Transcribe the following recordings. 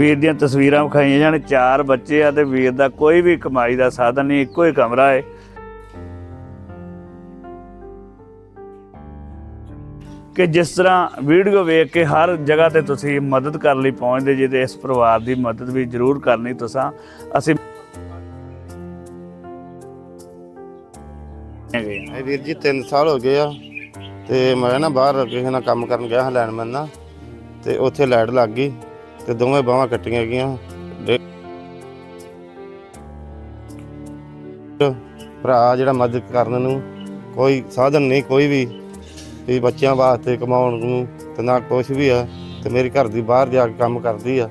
ਵੀਰ ਦੀਆਂ ਤਸਵੀਰਾਂ ਵਿਖਾਈਆਂ ਜਾਣ, ਚਾਰ ਬੱਚੇ ਆ ਤੇ ਵੀਰ ਦਾ ਕੋਈ ਵੀ ਕਮਾਈ ਦਾ ਸਾਧਨ ਨਹੀਂ, ਇੱਕੋ ਹੀ ਕਮਰਾ ਹੈ ਕਿ ਜਿਸ ਤਰ੍ਹਾਂ ਵੀਡੀਓ ਵੇਖ ਕੇ ਹਰ ਜਗ੍ਹਾ ਤੇ ਤੁਸੀਂ ਮਦਦ ਕਰਨ ਲਈ ਪਹੁੰਚਦੇ ਜੇ ਤੇ ਇਸ ਪਰਿਵਾਰ ਦੀ ਮਦਦ ਵੀ ਜ਼ਰੂਰ ਕਰਨੀ ਤੁਸੀਂ, ਅਸੀਂ ਇਹ ਵੀਰ ਜੀ 3 ਸਾਲ ਹੋ ਗਏ ਆ ਤੇ ਮੈਂ ਨਾ ਬਾਹਰ ਕਿਸੇ ਨਾਲ ਕੰਮ ਕਰਨ ਗਿਆ ਹਾਂ ਲੈਂਡਮੈਨ ਨਾਲ ਤੇ ਉੱਥੇ ਲਾਈਟ ਲੱਗ ਗਈ। ਤੇ ਦੋਵੇਂ ਬਾਹਾਂ ਕੱਟੀਆਂ ਗਈਆਂ। ਭਰਾ ਜਿਹੜਾ ਮਦਦ ਕਰਨ ਨੂੰ ਕੋਈ ਸਾਧਨ ਨਹੀਂ, ਕੋਈ ਵੀ ਵੀ ਬੱਚਿਆਂ ਵਾਸਤੇ ਕਮਾਉਣ ਨੂੰ ਤੇ ਨਾ ਕੁਛ ਵੀ ਆ, ਤੇ ਮੇਰੀ ਘਰ ਦੀ ਬਾਹਰ ਜਾ ਕੇ ਕੰਮ ਕਰਦੀ ਆ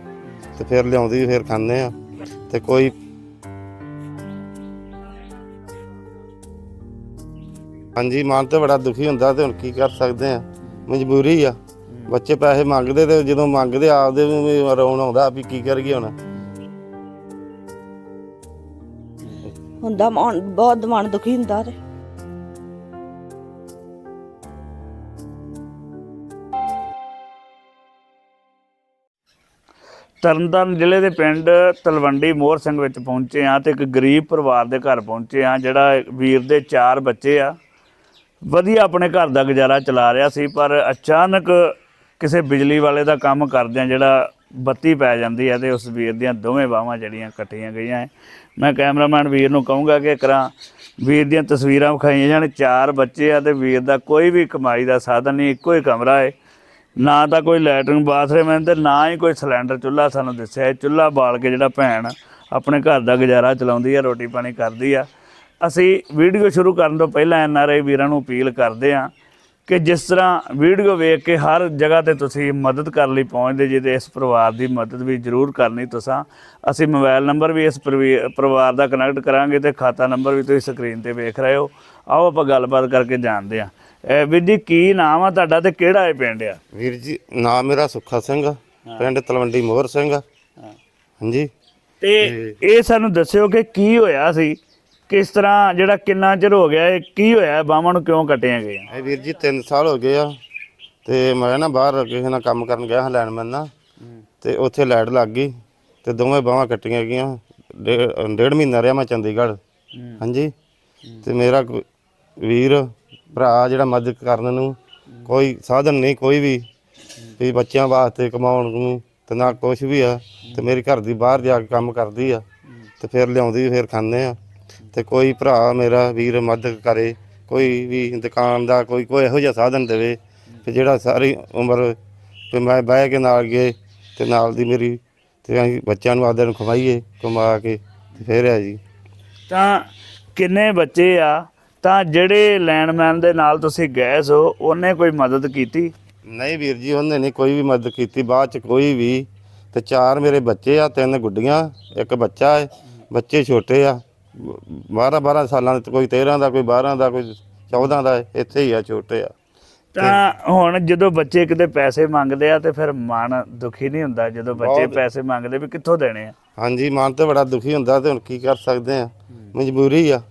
ਤੇ ਫਿਰ ਲਿਆਉਂਦੀ, ਫਿਰ ਖਾਂਦੇ ਆ ਤੇ ਕੋਈ ਹਾਂਜੀ, ਮਨ ਤੇ ਬੜਾ ਦੁਖੀ ਹੁੰਦਾ ਤੇ ਹੁਣ ਕੀ ਕਰ ਸਕਦੇ ਆ? ਮਜਬੂਰੀ ਆ। ਬੱਚੇ ਪੈਸੇ ਮੰਗਦੇ ਤੇ ਜਦੋਂ ਮੰਗਦੇ ਆਪਦੇ ਨੂੰ ਵੀ ਰੋਣ ਆਉਂਦਾ ਵੀ ਕੀ ਕਰੀਏ ਹੁਣ। ਹੁੰਦਾ ਮਨ ਬਹੁਤ ਮਨ ਦੁਖੀ ਹੁੰਦਾ ਤੇ। ਤਰਨਤਾਰਨ ਜ਼ਿਲ੍ਹੇ ਦੇ ਪਿੰਡ ਤਲਵੰਡੀ ਮੋਹਰ ਸਿੰਘ ਵਿੱਚ ਪਹੁੰਚੇ ਆ ਤੇ ਇੱਕ ਗਰੀਬ ਪਰਿਵਾਰ ਦੇ ਘਰ ਪਹੁੰਚੇ ਆ ਜਿਹੜਾ ਵੀਰ ਦੇ ਚਾਰ ਬੱਚੇ ਆ। ਵਧੀਆ ਆਪਣੇ ਘਰ ਦਾ ਗੁਜ਼ਾਰਾ ਚਲਾ ਰਿਹਾ ਸੀ ਪਰ ਅਚਾਨਕ ਕਿਸੇ ਬਿਜਲੀ ਵਾਲੇ ਦਾ ਕੰਮ ਕਰਦਿਆਂ ਜਿਹੜਾ ਬੱਤੀ ਪੈ ਜਾਂਦੀ ਹੈ ਤੇ ਉਸ ਵੀਰ ਦੀਆਂ ਦੋਵੇਂ ਬਾਹਾਂ ਜਿਹੜੀਆਂ ਕੱਟੀਆਂ ਗਈਆਂ ਹੈ। ਮੈਂ ਕੈਮਰਾਮੈਨ ਵੀਰ ਨੂੰ ਕਹੂੰਗਾ ਕਿ ਕਰਾਂ ਵੀਰ ਦੀਆਂ ਤਸਵੀਰਾਂ ਵਿਖਾਈਆਂ ਜਾਣ। ਚਾਰ ਬੱਚੇ ਆ ਤੇ ਵੀਰ ਦਾ ਕੋਈ ਵੀ ਕਮਾਈ ਦਾ ਸਾਧਨ ਨਹੀਂ, ਇੱਕੋ ਹੀ ਕਮਰਾ ਹੈ। ਨਾ ਤਾਂ ਕੋਈ ਲੈਟਰਿੰਗ ਬਾਥਰੂਮ ਹੈ ਤੇ ਨਾ ਹੀ ਕੋਈ ਸਿਲੰਡਰ ਚੁੱਲ੍ਹਾ ਸਾਨੂੰ ਦੱਸਿਆ ਹੈ। ਚੁੱਲ੍ਹਾ ਬਾਲ ਕੇ ਜਿਹੜਾ ਭੈਣ ਆਪਣੇ ਘਰ ਦਾ ਗੁਜ਼ਾਰਾ ਚਲਾਉਂਦੀ ਆ ਰੋਟੀ ਪਾਣੀ ਕਰਦੀ ਆ। ਅਸੀਂ ਵੀਡੀਓ ਸ਼ੁਰੂ ਕਰਨ ਤੋਂ ਪਹਿਲਾਂ ਐਨਆਰਆਈ ਵੀਰਾਂ ਨੂੰ ਅਪੀਲ ਕਰਦੇ ਆ ਕਿ ਜਿਸ ਤਰ੍ਹਾਂ ਵੀਡੀਓ ਵੇਖ ਕੇ ਹਰ ਜਗ੍ਹਾ ਤੇ ਤੁਸੀਂ ਮਦਦ ਕਰਨ ਲਈ ਪਹੁੰਚਦੇ ਜੇ ਤੇ ਇਸ ਪਰਿਵਾਰ ਦੀ ਮਦਦ ਵੀ ਜ਼ਰੂਰ ਕਰਨੀ ਤੁਸੀਂ। ਅਸੀਂ ਮੋਬਾਈਲ ਨੰਬਰ ਵੀ ਇਸ ਪਰਿਵੀ- ਪਰਿਵਾਰ ਦਾ ਕਨੈਕਟ ਕਰਾਂਗੇ ਤੇ ਖਾਤਾ ਨੰਬਰ ਵੀ ਤੁਸੀਂ ਸਕਰੀਨ ਤੇ ਵੇਖ ਰਹੇ ਹੋ। ਆਓ ਆਪਾਂ ਗੱਲਬਾਤ ਕਰਕੇ ਜਾਣਦੇ ਆ ਵੀਰ ਜੀ ਕੀ ਨਾਮ ਆ ਤੁਹਾਡਾ ਤੇ ਕਿਹੜਾ ਇਹ ਪਿੰਡ ਆ? ਵੀਰ ਜੀ ਨਾਮ ਮੇਰਾ ਸੁੱਖਾ ਸਿੰਘ ਆ, ਪਿੰਡ ਤਲਵੰਡੀ ਮੋਹਰ ਸਿੰਘ ਆ। ਹਾਂਜੀ। ਤੇ ਇਹ ਸਾਨੂੰ ਦੱਸਿਓ ਕਿ ਕੀ ਹੋਇਆ ਸੀ? ਕਿਸ ਤਰ੍ਹਾਂ ਜਿਹੜਾ ਕਿੰਨਾ ਚਿਰ ਹੋ ਗਿਆ, ਇਹ ਕੀ ਹੋਇਆ ਬਾਹਾਂ ਨੂੰ ਕਿਉਂ ਕੱਟਿਆ ਗਈਆਂ ਇਹ ਵੀਰ ਜੀ 3 ਸਾਲ ਹੋ ਗਏ ਆ, ਤੇ ਮੈਂ ਨਾ ਬਾਹਰ ਕਿਸੇ ਨਾਲ ਕੰਮ ਕਰਨ ਗਿਆ ਹਾਂ ਲੈਂਡਮੈਨ ਨਾਲ ਤੇ ਉੱਥੇ ਲਾਈਟ ਲੱਗ ਗਈ, ਤੇ ਦੋਵੇਂ ਬਾਹਾਂ ਕੱਟੀਆਂ ਗਈਆਂ, ਡੇਢ ਮਹੀਨਾ ਰਿਹਾ ਮੈਂ ਚੰਡੀਗੜ੍ਹ, ਹਾਂਜੀ? ਤੇ ਮੇਰਾ ਵੀਰ, ਭਰਾ ਜਿਹੜਾ ਮਦਦ ਕਰਨ ਨੂੰ ਕੋਈ ਸਾਧਨ ਨਹੀਂ, ਕੋਈ ਵੀ ਵੀ ਬੱਚਿਆਂ ਵਾਸਤੇ ਕਮਾਉਣ ਨੂੰ, ਤੇ ਨਾ ਕੁਛ ਵੀ ਆ, ਤੇ ਮੇਰੀ ਘਰ ਦੀ ਬਾਹਰ ਜਾ ਕੇ ਕੰਮ ਕਰਦੀ ਆ, ਤੇ ਫਿਰ ਲਿਆਉਂਦੀ, ਫਿਰ ਖਾਂਦੇ ਆ। ਤੇ ਕੋਈ ਭਰਾ ਮੇਰਾ ਵੀਰ ਮਦਦ ਕਰੇ ਕੋਈ ਵੀ ਦੁਕਾਨ ਦਾ ਕੋਈ ਕੋਈ ਇਹੋ ਜਿਹਾ ਸਾਧਨ ਦੇਵੇ ਕਿ ਜਿਹੜਾ ਸਾਰੀ ਉਮਰ ਤੇ ਮੈਂ ਬਹਿ ਕੇ ਨਾਲ ਗਏ ਤੇ ਨਾਲ ਦੀ ਮੇਰੀ ਤੇ ਅਸੀਂ ਬੱਚਿਆਂ ਨੂੰ ਆਦਰ ਨੂੰ ਖਵਾਈਏ ਕਮਾ ਕੇ ਤੇ ਫਿਰ ਹੈ ਜੀ। ਤਾਂ ਕਿੰਨੇ ਬੱਚੇ ਆ? ਤਾਂ ਜਿਹੜੇ ਲੈਂਡਮੈਨ ਦੇ ਨਾਲ ਤੁਸੀਂ ਗਏ ਸੋ ਉਹਨੇ ਕੋਈ ਮਦਦ ਕੀਤੀ? ਨਹੀਂ ਵੀਰ ਜੀ ਉਹਨੇ ਨਹੀਂ ਕੋਈ ਵੀ ਮਦਦ ਕੀਤੀ ਬਾਅਦ ਚ ਕੋਈ ਵੀ। ਤੇ ਚਾਰ ਮੇਰੇ ਬੱਚੇ ਆ ਤਿੰਨ ਗੁੱਡੀਆਂ ਇੱਕ ਬੱਚਾ ਹੈ ਬੱਚੇ ਛੋਟੇ ਆ। 12 12 ਸਾਲਾਂ ਦੇ ਕੋਈ 13 ਦਾ ਕੋਈ 12 ਦਾ ਕੋਈ 14 ਦਾ ਇੱਥੇ ਹੀ ਆ ਛੋਟੇ ਆ। ਤਾਂ ਹੁਣ ਜਦੋਂ ਬੱਚੇ ਕਿਤੇ ਪੈਸੇ ਮੰਗਦੇ ਆ ਤੇ ਫਿਰ ਮਨ ਦੁਖੀ ਨਹੀਂ ਹੁੰਦਾ ਜਦੋਂ ਬੱਚੇ ਬਹੁਤ। ਪੈਸੇ ਮੰਗਦੇ ਵੀ ਕਿੱਥੋਂ ਦੇਣੇ ਆ? ਹਾਂਜੀ ਮਨ ਤੇ ਬੜਾ ਦੁਖੀ ਹੁੰਦਾ ਤੇ ਹੁਣ ਕੀ ਕਰ ਸਕਦੇ ਆ? ਮਜਬੂਰੀ ਆ।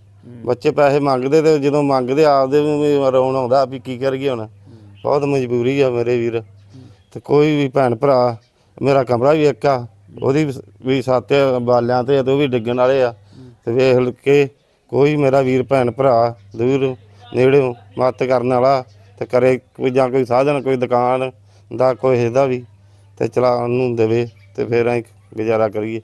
ਬੱਚੇ ਪੈਸੇ ਮੰਗਦੇ ਤੇ ਜਦੋਂ ਮੰਗਦੇ ਆਪਦੇ ਨੂੰ ਵੀ ਰੋਣ ਆਉਂਦਾ ਵੀ ਕੀ ਕਰੀਏ ਹੁਣ। ਬਹੁਤ ਮਜਬੂਰੀ ਆ ਮੇਰੇ ਵੀਰ। ਤੇ ਕੋਈ ਵੀ ਭੈਣ ਭਰਾ ਮੇਰਾ ਕਮਰਾ ਵੀ ਇੱਕ ਆ ਉਹਦੀ ਵੀ- ਵੀ ਸੱਤ ਬਾਲਿਆਂ ਤੇ ਆ ਤੇ ਉਹ ਵੀ ਡਿੱਗਣ ਵਾਲੇ ਆ। ਤੇ ਵੇਖ ਕੇ ਕੋਈ ਮੇਰਾ ਵੀਰ ਭੈਣ ਭਰਾ ਦੂਰ ਨੇੜੇ ਮਦਦ ਕਰਨ ਵਾਲਾ ਤੇ ਕਰੇ ਕੋਈ ਜਾਂ ਕੋਈ ਸਾਧਨ, ਕੋਈ ਦੁਕਾਨ ਦਾ, ਕੋਈ ਇਹਦਾ ਵੀ ਤੇ ਚਲਾਉਣ ਨੂੰ ਦੇਵੇ ਤੇ ਫਿਰ ਅਸੀਂ ਗੁਜ਼ਾਰਾ ਕਰੀਏ।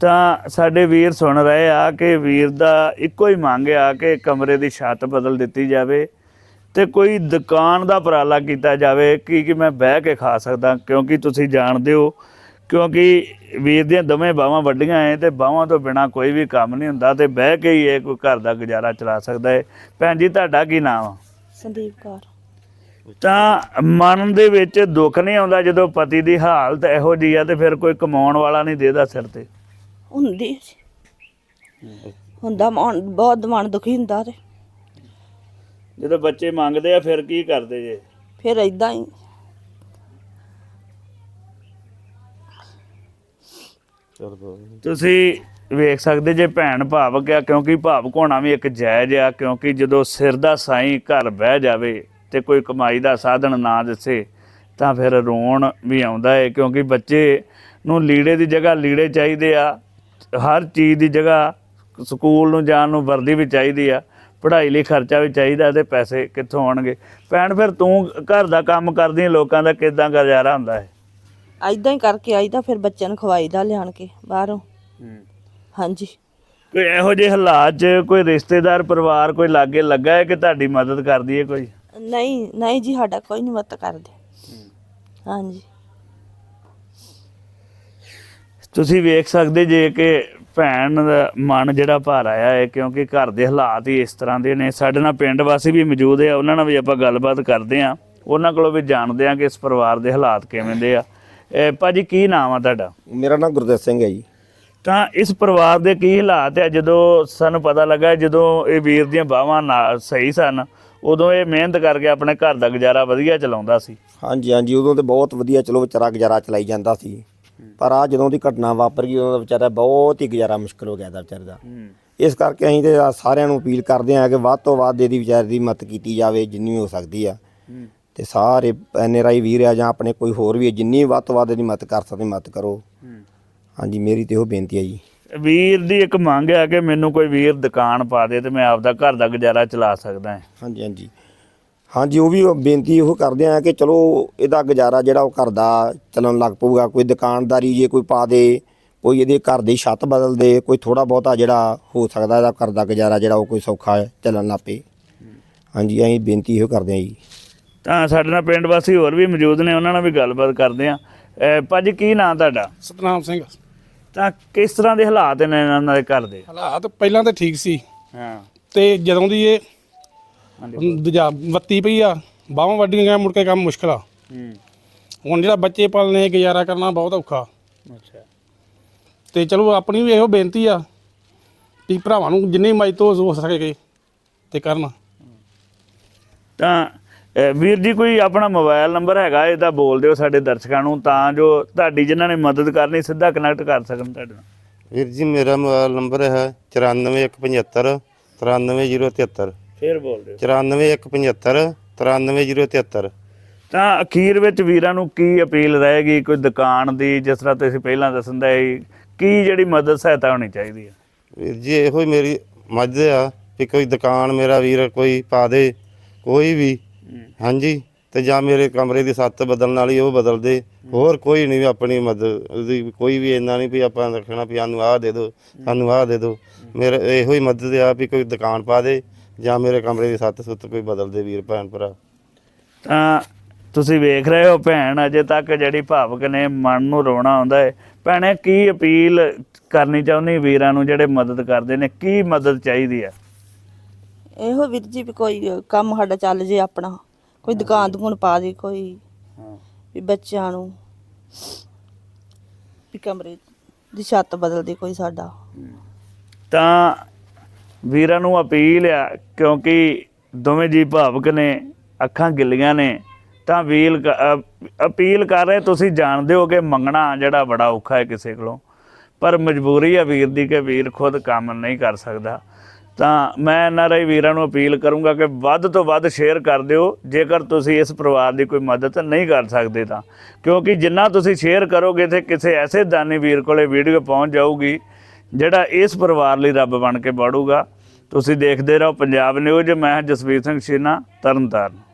ਤਾਂ ਸਾਡੇ ਵੀਰ ਸੁਣ ਰਹੇ ਆ ਕਿ ਵੀਰ ਦਾ ਇੱਕੋ ਹੀ ਮੰਗ ਆ ਕਿ ਕਮਰੇ ਦੀ ਛੱਤ ਬਦਲ ਦਿੱਤੀ ਜਾਵੇ ਤੇ ਕੋਈ ਦੁਕਾਨ ਦਾ ਉਪਰਾਲਾ ਕੀਤਾ ਜਾਵੇ। ਕਿ ਕਿ ਮੈਂ ਬਹਿ ਕੇ ਖਾ ਸਕਦਾ? ਕਿਉਂਕਿ ਤੁਸੀਂ ਜਾਣਦੇ ਹੋ ਕਿਉਂਕਿ ਵੀਰ ਦੀਆਂ ਦੋਵੇਂ ਬਾਹਾਂ ਵੱਡੀਆਂ ਐ ਤੇ ਬਾਹਾਂ ਤੋਂ ਬਿਨਾ ਕੋਈ ਵੀ ਕੰਮ ਨਹੀਂ ਹੁੰਦਾ ਤੇ ਬਹਿ ਕੇ ਹੀ ਇਹ ਕੋਈ ਘਰ ਦਾ ਗੁਜ਼ਾਰਾ ਚਲਾ ਸਕਦਾ ਹੈ ਭੈਣ ਜੀ ਤੁਹਾਡਾ ਕੀ ਨਾਮ ਆ? ਸੰਦੀਪ ਕੌਰ। ਤਾਂ ਮਨ ਦੇ ਵਿੱਚ ਦੁੱਖ ਨਹੀਂ ਆਉਂਦਾ ਜਦੋਂ ਪਤੀ ਦੀ ਹਾਲਤ ਇਹੋ ਜੀ ਆ ਤੇ ਫਿਰ ਕੋਈ ਕਮਾਉਣ ਵਾਲਾ ਨਹੀਂ ਦੇਦਾ ਸਿਰ ਤੇ? ਹੁੰਦੀ ਸੀ। ਹੁੰਦਾ ਮਨ ਬਹੁਤ ਮਨ ਦੁਖੀ ਹੁੰਦਾ ਤੇ। ਜਦੋਂ ਬੱਚੇ ਮੰਗਦੇ ਆ ਫਿਰ ਕੀ ਕਰਦੇ ਜੇ? ਫਿਰ ਇਦਾਂ ਹੀ। ਤੁਸੀਂ ਵੇਖ ਸਕਦੇ ਜੇ ਭੈਣ ਭਾਵਕ ਆ, ਕਿਉਂਕਿ ਭਾਵਕ ਹੋਣਾ ਵੀ ਇੱਕ ਜਾਇਜ਼ ਆ, ਕਿਉਂਕਿ ਜਦੋਂ ਸਿਰ ਦਾ ਸਾਈਂ ਘਰ ਬਹਿ ਜਾਵੇ ਤੇ ਕੋਈ ਕਮਾਈ ਦਾ ਸਾਧਨ ਨਾ ਦਿੱਸੇ, ਤਾਂ ਫਿਰ ਰੋਣ ਵੀ ਆਉਂਦਾ ਹੈ ਕਿਉਂਕਿ ਬੱਚੇ ਨੂੰ ਲੀੜੇ ਦੀ ਜਗ੍ਹਾ ਲੀੜੇ ਚਾਹੀਦੇ ਆ, ਹਰ ਚੀਜ਼ ਦੀ ਜਗ੍ਹਾ ਸਕੂਲ ਨੂੰ ਜਾਣ ਨੂੰ ਵਰਦੀ ਵੀ ਚਾਹੀਦੀ ਆ, ਪੜ੍ਹਾਈ ਲਈ ਖਰਚਾ ਵੀ ਚਾਹੀਦਾ ਤੇ ਪੈਸੇ ਕਿੱਥੋਂ ਆਉਣਗੇ। ਭੈਣ, ਫਿਰ ਤੂੰ ਘਰ ਦਾ ਕੰਮ ਕਰਦੀ ਲੋਕਾਂ ਦਾ ਕਿਦਾਂ ਗੁਜ਼ਾਰਾ ਹੁੰਦਾ ਹੈ ਐਦਾਂ ਹੀ ਕਰਕੇ ਆਈਦਾ ਫਿਰ ਬੱਚਿਆਂ ਨੂੰ ਖਵਾਈਦਾ ਲਿਆਣ ਕੇ ਬਾਹਰੋਂ। ਹਾਂਜੀ। ਕੋਈ ਇਹੋ ਜਿਹੇ ਹਾਲਾਤ 'ਚ ਕੋਈ ਰਿਸ਼ਤੇਦਾਰ ਪਰਿਵਾਰ ਕੋਈ ਲਾਗੇ ਲੱਗਾ ਹੈ ਕਿ ਤੁਹਾਡੀ ਮਦਦ ਕਰਦੀ ਹੈ ਕੋਈ? ਨਹੀਂ ਨਹੀਂ ਜੀ ਸਾਡਾ ਕੋਈ ਨਹੀਂ ਮਤ ਕਰਦੇ। ਹਾਂਜੀ। ਤੁਸੀਂ ਵੇਖ ਸਕਦੇ ਜੇ ਕਿ ਭੈਣ ਦਾ ਮਨ ਜਿਹੜਾ ਭਾਰ ਆਇਆ ਹੈ ਕਿਉਂਕਿ ਘਰ ਦੇ ਹਾਲਾਤ ਹੀ ਇਸ ਤਰ੍ਹਾਂ ਦੇ ਨੇ। ਸਾਡੇ ਨਾਲ ਪਿੰਡ ਵਾਸੀ ਵੀ ਮੌਜੂਦ ਹੈ ਉਹਨਾਂ ਨਾਲ ਵੀ ਆਪਾਂ ਗੱਲਬਾਤ ਕਰਦੇ ਆ ਉਹਨਾਂ ਕੋਲੋਂ ਵੀ ਜਾਣਦੇ ਆ ਕਿ ਇਸ ਪਰਿਵਾਰ ਦੇ ਹਾਲਾਤ ਕਿਵੇਂ ਦੇ ਆ। ਇਹ ਭਾਜੀ ਕੀ ਨਾਮ ਆ ਤੁਹਾਡਾ? ਮੇਰਾ ਨਾਮ ਗੁਰਦੇਵ ਸਿੰਘ ਹੈ ਜੀ। ਤਾਂ ਇਸ ਪਰਿਵਾਰ ਦੇ ਕੀ ਹਾਲਾਤ ਹੈ ਜਦੋਂ ਸਾਨੂੰ ਪਤਾ ਲੱਗਾ ਜਦੋਂ ਇਹ ਵੀਰ ਦੀਆਂ ਬਾਹਾਂ ਨਾਲ ਸਹੀ ਸਨ ਉਦੋਂ ਇਹ ਮਿਹਨਤ ਕਰਕੇ ਆਪਣੇ ਘਰ ਦਾ ਗੁਜ਼ਾਰਾ ਵਧੀਆ ਚਲਾਉਂਦਾ ਸੀ? ਹਾਂਜੀ ਹਾਂਜੀ ਉਦੋਂ ਤੇ ਬਹੁਤ ਵਧੀਆ ਚਲੋ ਵਿਚਾਰਾ ਗੁਜ਼ਾਰਾ ਚਲਾਈ ਜਾਂਦਾ ਸੀ। ਪਰ ਆ ਜਦੋਂ ਦੀ ਘਟਨਾ ਵਾਪਰ ਗਈ ਉਦੋਂ ਦਾ ਵਿਚਾਰਾ ਬਹੁਤ ਹੀ ਗੁਜ਼ਾਰਾ ਮੁਸ਼ਕਲ ਹੋ ਗਿਆ ਦਾ ਵਿਚਾਰੇ ਦਾ। ਇਸ ਕਰਕੇ ਅਸੀਂ ਤੇ ਆ ਸਾਰਿਆਂ ਨੂੰ ਅਪੀਲ ਕਰਦੇ ਹਾਂ ਕਿ ਵੱਧ ਤੋਂ ਵੱਧ ਇਹਦੀ ਵਿਚਾਰੇ ਦੀ ਮਦਦ ਕੀਤੀ ਜਾਵੇ ਜਿੰਨੀ ਵੀ ਹੋ ਸਕਦੀ ਆ। ਤੇ ਸਾਰੇ ਐਨਆਰਆਈ ਵੀਰ ਆ ਜਾਂ ਆਪਣੇ ਕੋਈ ਹੋਰ ਵੀ ਆ, ਜਿੰਨੀ ਵੱਧ ਤੋਂ ਵੱਧ ਇਹਦੀ ਮਦਦ ਕਰ ਸਕਦੇ ਮਦਦ ਕਰੋ। ਹਾਂਜੀ ਮੇਰੀ ਤੇ ਉਹ ਬੇਨਤੀ ਹੈ ਜੀ। ਵੀਰ ਦੀ ਇੱਕ ਮੰਗ ਹੈ ਕਿ ਮੈਨੂੰ ਕੋਈ ਵੀਰ ਦੁਕਾਨ ਪਾ ਦੇ ਤੇ ਮੈਂ ਆਪਦਾ ਘਰ ਦਾ ਗੁਜ਼ਾਰਾ ਚਲਾ ਸਕਦਾ ਹਾਂ। ਹਾਂਜੀ ਹਾਂਜੀ। ਹਾਂਜੀ ਉਹ ਵੀ ਬੇਨਤੀ ਉਹ ਕਰਦੇ ਆ ਕਿ ਚਲੋ ਇਹਦਾ ਗੁਜ਼ਾਰਾ ਜਿਹੜਾ ਉਹ ਘਰ ਦਾ ਚੱਲਣ ਲੱਗ ਪਊਗਾ ਕੋਈ ਦੁਕਾਨਦਾਰੀ ਜੇ ਕੋਈ ਪਾ ਦੇ ਕੋਈ ਇਹਦੇ ਘਰ ਦੀ ਛੱਤ ਬਦਲ ਦੇ ਕੋਈ ਥੋੜਾ ਬਹੁਤਾ ਜਿਹੜਾ ਹੋ ਸਕਦਾ ਇਹਦਾ ਘਰ ਦਾ ਗੁਜ਼ਾਰਾ ਜਿਹੜਾ ਉਹ ਕੋਈ ਸੌਖਾ ਚੱਲਣ ਲੱਗ ਪਏ। ਹਾਂਜੀ ਅਸੀਂ ਬੇਨਤੀ ਇਹੋ ਕਰਦੇ ਆ ਜੀ। ਤਾਂ ਸਾਡੇ ਨਾਲ ਪਿੰਡ ਵਾਸੀ ਹੋਰ ਵੀ ਮੌਜੂਦ ਨੇ ਉਹਨਾਂ ਨਾਲ ਵੀ ਗੱਲਬਾਤ ਕਰਦੇ ਆ ਭਾਜੀ ਕੀ ਨਾਂ ਤੁਹਾਡਾ? ਸਤਨਾਮ ਸਿੰਘ। ਤਾਂ ਕਿਸ ਤਰ੍ਹਾਂ ਦੇ ਹਾਲਾਤ ਨੇ ਇਹਨਾਂ ਦੇ ਘਰ ਦੇ? ਹਾਲਾਤ ਪਹਿਲਾਂ ਤਾਂ ਠੀਕ ਸੀ। ਹਾਂ। ਤੇ ਜਦੋਂ ਦੀ ਇਹ ਦੂਜਾ ਵੱਤੀ ਪਈ ਆ ਬਾਹਾਂ ਵੱਡੀਆਂ ਗਿਆ ਮੁੜ ਕੇ ਕੰਮ ਮੁਸ਼ਕਲ ਆ। ਹੂੰ। ਹੁਣ ਜਿਹੜਾ ਬੱਚੇ ਪਾਲਣੇ ਗੁਜ਼ਾਰਾ ਕਰਨਾ ਬਹੁਤ ਔਖਾ। ਅੱਛਾ। ਤੇ ਚਲੋ ਆਪਣੀ ਵੀ ਇਹੋ ਬੇਨਤੀ ਆ ਕਿ ਭਰਾਵਾਂ ਨੂੰ ਜਿੰਨੀ ਮਦਦ ਹੋ ਸਕੇ ਤੇ ਕਰਨ। ਤਾਂ ਵੀਰ ਜੀ ਕੋਈ ਆਪਣਾ ਮੋਬਾਈਲ ਨੰਬਰ ਹੈਗਾ ਇਹਦਾ ਬੋਲ ਦਿਓ ਸਾਡੇ ਦਰਸ਼ਕਾਂ ਨੂੰ ਤਾਂ ਜੋ ਤੁਹਾਡੀ ਜਿਨ੍ਹਾਂ ਨੇ ਮਦਦ ਕਰਨੀ ਸਿੱਧਾ ਕਨੈਕਟ ਕਰ ਸਕਣ ਤੁਹਾਡੇ ਨਾਲ। ਵੀਰ ਜੀ ਮੇਰਾ ਮੋਬਾਈਲ ਨੰਬਰ ਹੈ 94175 93073 ਫੇਰ ਬੋਲ ਦਿਓ। 94175 93073 ਤਾਂ ਅਖੀਰ ਵਿੱਚ ਵੀਰਾਂ ਨੂੰ ਕੀ ਅਪੀਲ ਰਹੇਗੀ? ਕੋਈ ਦੁਕਾਨ ਦੀ ਜਿਸ ਤਰ੍ਹਾਂ ਤੁਸੀਂ ਪਹਿਲਾਂ ਦੱਸਣ ਦਾ ਕੀ ਜਿਹੜੀ ਮਦਦ ਸਹਾਇਤਾ ਹੋਣੀ ਚਾਹੀਦੀ ਹੈ? ਵੀਰ ਜੀ ਇਹੋ ਹੀ ਮੇਰੀ ਮੱਝ ਆ ਕਿ ਕੋਈ ਦੁਕਾਨ ਮੇਰਾ ਵੀਰ ਕੋਈ ਪਾ ਦੇ ਕੋਈ ਵੀ ਹਾਂਜੀ? ਤੇ ਜਾਂ ਮੇਰੇ ਕਮਰੇ ਦੀ ਛੱਤ ਬਦਲਣ ਵਾਲੀ ਉਹ ਬਦਲ ਦੇ। ਹੋਰ ਕੋਈ ਨਹੀਂ ਆਪਣੀ ਮਦਦ ਦੀ ਕੋਈ ਵੀ ਇੰਨਾ ਨਹੀਂ ਵੀ ਆਪਾਂ ਰੱਖਣਾ ਵੀ ਸਾਨੂੰ ਆਹ ਦੇ ਦਿਓ ਸਾਨੂੰ ਆਹ ਦੇ ਦਿਓ ਮੇਰੇ ਇਹੋ ਹੀ ਮਦਦ ਆ ਵੀ ਕੋਈ ਦੁਕਾਨ ਪਾ ਦੇ ਜਾਂ ਮੇਰੇ ਕਮਰੇ ਦੀ ਛੱਤ ਸੁੱਤ ਕੋਈ ਬਦਲ ਦੇ ਵੀਰ, ਭੈਣ, ਭਰਾ। ਤਾਂ ਤੁਸੀਂ ਵੇਖ ਰਹੇ ਹੋ ਭੈਣ, ਅਜੇ ਤੱਕ ਜਿਹੜੀ ਭਾਵਕ ਨੇ ਮਨ ਨੂੰ ਰੋਣਾ ਆਉਂਦਾ ਹੈ ਭੈਣੇ, ਕੀ ਅਪੀਲ ਕਰਨੀ ਚਾਹੁੰਦੀ ਵੀਰਾਂ ਨੂੰ ਜਿਹੜੇ ਮਦਦ ਕਰਦੇ ਨੇ? ਕੀ ਮਦਦ ਚਾਹੀਦੀ ਹੈ ਇਹੋ ਵੀਰ ਜੀ ਵੀ ਕੋਈ ਕੰਮ ਸਾਡਾ ਚੱਲ ਜੇ ਆਪਣਾ। ਕੋਈ ਦੁਕਾਨ ਦੁਕਾਨ ਪਾ ਦੇ ਕੋਈ। ਵੀ ਬੱਚਿਆਂ ਨੂੰ ਵੀ ਕਮਰੇ ਦੀ ਛੱਤ ਬਦਲ ਦੇ ਕੋਈ ਸਾਡਾ। ਤਾਂ ਵੀਰਾਂ ਨੂੰ ਅਪੀਲ ਆ ਕਿਉਂਕਿ ਦੋਵੇਂ ਜੀ ਭਾਵਕ ਨੇ ਅੱਖਾਂ ਗਿੱਲੀਆਂ ਨੇ ਤਾਂ ਵੀਲ ਕ- ਅ- ਅਪੀਲ ਕਰ ਰਹੇ ਤੁਸੀਂ ਜਾਣਦੇ ਹੋ ਕਿ ਮੰਗਣਾ ਜਿਹੜਾ ਬੜਾ ਔਖਾ ਹੈ ਕਿਸੇ ਕੋਲੋਂ। ਪਰ ਮਜਬੂਰੀ ਆ ਵੀਰ ਦੀ ਕਿ ਵੀਰ ਖੁਦ ਕੰਮ ਨਹੀਂ ਕਰ ਸਕਦਾ। ਤਾਂ ਮੈਂ ਐਨਆਰਆਈ ਵੀਰਾਂ ਨੂੰ ਅਪੀਲ ਕਰੂੰਗਾ ਕਿ ਵੱਧ ਤੋਂ ਵੱਧ ਸ਼ੇਅਰ ਕਰ ਦਿਓ। ਜੇਕਰ ਤੁਸੀਂ ਇਸ ਪਰਿਵਾਰ ਦੀ ਕੋਈ ਮਦਦ ਨਹੀਂ ਕਰ ਸਕਦੇ ਤਾਂ। ਕਿਉਂਕਿ ਜਿੰਨਾ ਤੁਸੀਂ ਸ਼ੇਅਰ ਕਰੋਗੇ ਤੇ ਕਿਸੇ ਐਸੇ ਦਾਨੀ ਵੀਰ ਕੋਲੇ ਵੀਡੀਓ ਪਹੁੰਚ ਜਾਊਗੀ, ਜਿਹੜਾ ਇਸ ਪਰਿਵਾਰ ਲਈ ਰੱਬ ਬਣ ਕੇ ਵੜੂਗਾ ਤੁਸੀਂ ਦੇਖਦੇ ਰਹੋ, ਪੰਜਾਬ ਨਿਊਜ਼, ਮੈਂ ਜਸਵੀਰ ਸਿੰਘ ਸ਼ੀਨਾ ਤਰਨਤਾਰਨ।